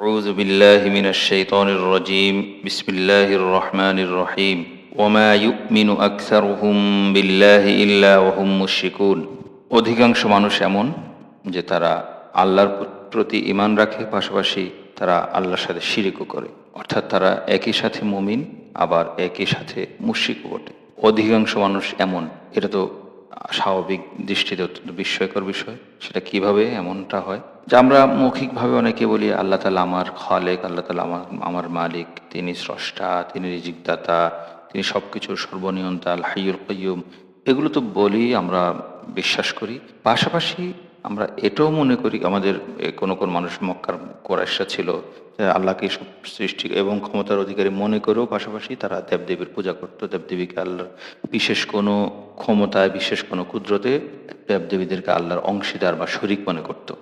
أعوذ بالله من الشيطان الرجيم بسم الله الرحمن الرحيم وما يؤمن أكثرهم بالله إلا وهم مشركون অধিকাংশ মানুষ এমন যে তারা আল্লাহর প্রতি ইমান রাখে পাশাপাশি তারা আল্লাহর সাথে শিরিকও করে অর্থাৎ তারা একই সাথে মুমিন আবার একই সাথে মুশরিকও বটে অধিকাংশ মানুষ এমন এটা তো স্বাভাবিক দৃষ্টিতে অত্যন্ত বিস্ময়কর বিষয় সেটা কিভাবে এমনটা হয় যে আমরা মৌখিকভাবে অনেকে বলি, আল্লাহ তালা আমার খালেক, আল্লাহ তালা আমার আমার মালিক, তিনি স্রষ্টা, তিনি রিজিকদাতা, তিনি সব কিছুর সর্বনিয়ন্তা আল হাইয়ুল কয়ুম এগুলো তো বলি আমরা বিশ্বাস করি। পাশাপাশি আমরা এটাও মনে করি, আমাদের কোনো কোনো মানুষ মক্কার কোরাইশা ছিল আল্লাহকে সব সৃষ্টি এবং ক্ষমতার অধিকারী মনে করেও পাশাপাশি তারা দেবদেবীর পূজা করতো, দেবদেবীকে আল্লাহর বিশেষ কোনো ক্ষমতায়, বিশেষ কোনো কুদরতে দেবদেবীদেরকে আল্লাহর অংশীদার বা শরিক মনে করতো।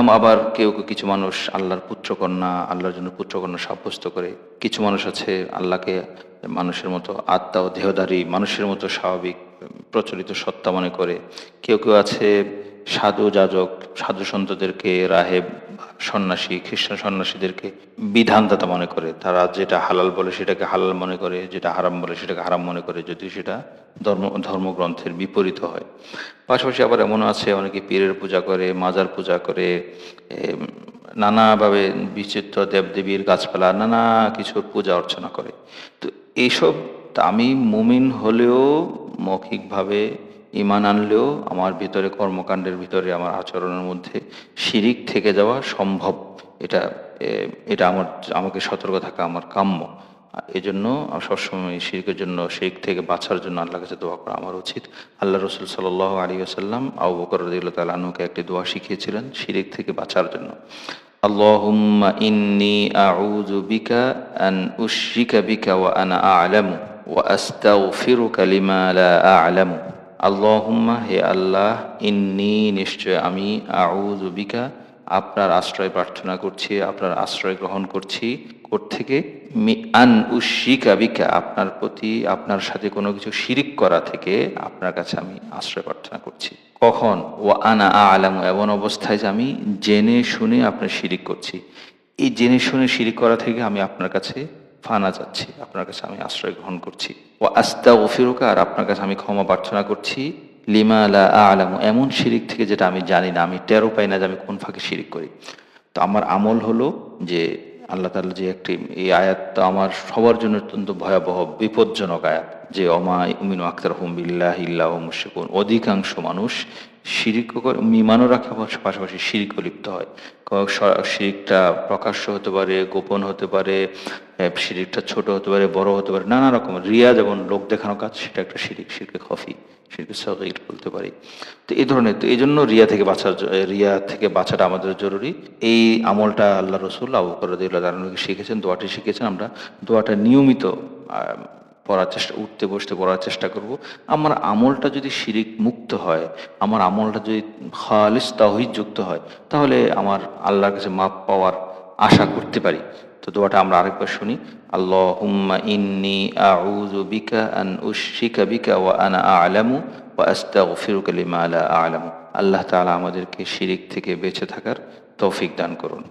এম আবার কেউ কেউ কিছু মানুষ আল্লাহর পুত্রকন্যা, আল্লাহর জন্য পুত্রকন্যা সাব্যস্ত করে। কিছু মানুষ আছে আল্লাহকে মানুষের মতো আত্মা ও দেহধারী, মানুষের মতো স্বাভাবিক, প্রচলিত সত্তা মনে করে। কেউ কেউ আছে সাধু, যাজক সাধু সন্তদেরকে, রাহেব সন্ন্যাসী, খ্রিস্টান সন্ন্যাসীদেরকে বিধানদাতা মনে করে। তারা যেটা হালাল বলে সেটাকে হালাল মনে করে, যেটা হারাম বলে সেটাকে হারাম মনে করে যদিও সেটা ধর্ম, ধর্মগ্রন্থের বিপরীত হয়। পাশাপাশি আবার এমন আছে, অনেকে পীরের পূজা করে, মাজার পূজা করে নানাভাবে বিচিত্র দেবদেবীর গাছপালা, নানা কিছুর পূজা অর্চনা করে। তো এইসব আমি মুমিন হলেও মৌখিকভাবে ইমান আনলেও আমার ভিতরে কর্মকাণ্ডের ভিতরে, আমার আচরণের মধ্যে শিরিক থেকে যাওয়া সম্ভব। এটা এটা আমার, আমাকে সতর্ক থাকা আমার কাম্য। এজন্য সবসময় শিরকের জন্য, শিরিক থেকে বাঁচার জন্য আল্লাহ কাছে দোয়া করা আমার উচিত। আল্লাহ রসুল সাল আলী আসাল্লাম আবু বকর রদিল্লা তাল আনুকে একটি দোয়া শিখিয়েছিলেন, শিরিক থেকে বাঁচার জন্য। আল্লাহুম্মা ইন্নি আউযু বিকা আন উশরিকা বিকা ওয়া আনা আ'লামু ওয়া আস্তাগফিরুকা লিমা লা আ'লামু। আল্লাহম্মা হে আল্লাহ, ইন্নি নিশ্চয় আমি আউজুবিকা আপনার আশ্রয় প্রার্থনা করছি, আপনার আশ্রয় গ্রহণ করছি। কোর থেকে আন উশিকাবিকা আপনার প্রতি, আপনার সাথে কোনো কিছু শিরিক করা থেকে আপনার কাছে আমি আশ্রয় প্রার্থনা করছি। কখন? ও আনা আলাম, এমন অবস্থায় যে আমি জেনে শুনে আপনার শিরিক করছি। এই জেনে শুনে শিরিক করা থেকে আমি আপনার কাছে ফানা যাচ্ছি, আপনার কাছে আমি আশ্রয় গ্রহণ করছি। ও আস্তা ওফিরুকা আর আপনার কাছে আমি ক্ষমা প্রার্থনা করছি। লিমা লা আলামু, এমন শিরিক থেকে যেটা আমি জানি না, আমি টেরও পাই না যে আমি কোন ফাঁকে শিরিক করি। তো আমার আমল হলো যে আল্লাহ তাআলা যে একটি, এই আয়াত তো আমার সবার জন্য অত্যন্ত ভয়াবহ, বিপজ্জনক আয়াত। যে অমা উমিনু আক্তার হুম বিল্লাহ ইল্লাহ মুশিকুন অধিকাংশ মানুষ শিরিক করে ইমানও রাখে পাশাপাশি শিরিকও লিপ্ত হয়। শিরিকটা প্রকাশ্য হতে পারে, গোপন হতে পারে শিরিকটা ছোট হতে পারে, বড় হতে পারে, নানা রকম। রিয়া যেমন লোক দেখানো কাজ, সেটা একটা শিরিক, শিরকে খফি, শিরকে সগীর বলতে পারি। তো এই ধরনের, তো এই জন্য রিয়া থেকে বাঁচার রিয়া থেকে বাঁচাটা আমাদের জরুরি। এই আমলটা আল্লাহ রসুল আবু করদিল্লাহ শিখেছেন, দোয়াটি শিখেছেন। আমরা দোয়াটা নিয়মিত পড়ার চেষ্টা, উঠতে বসতে পড়ার চেষ্টা করব। আমার আমলটা যদি শিরিক মুক্ত হয়, আমার আমলটা যদি খালিস তাহিদ যুক্ত হয়, তাহলে আমার আল্লাহর কাছে মাপ পাওয়ার আশা করতে পারি। তো দোয়াটা আমরা আরেকবার শুনি। আল্লাহুম্মা ইন্নি আউযু বিকা আন উশরিকা বিকা ওয়া আনা আ'লামু আ'লামু। আল্লাহ আমাদেরকে শিরিক থেকে বেঁচে থাকার তৌফিক দান করুন।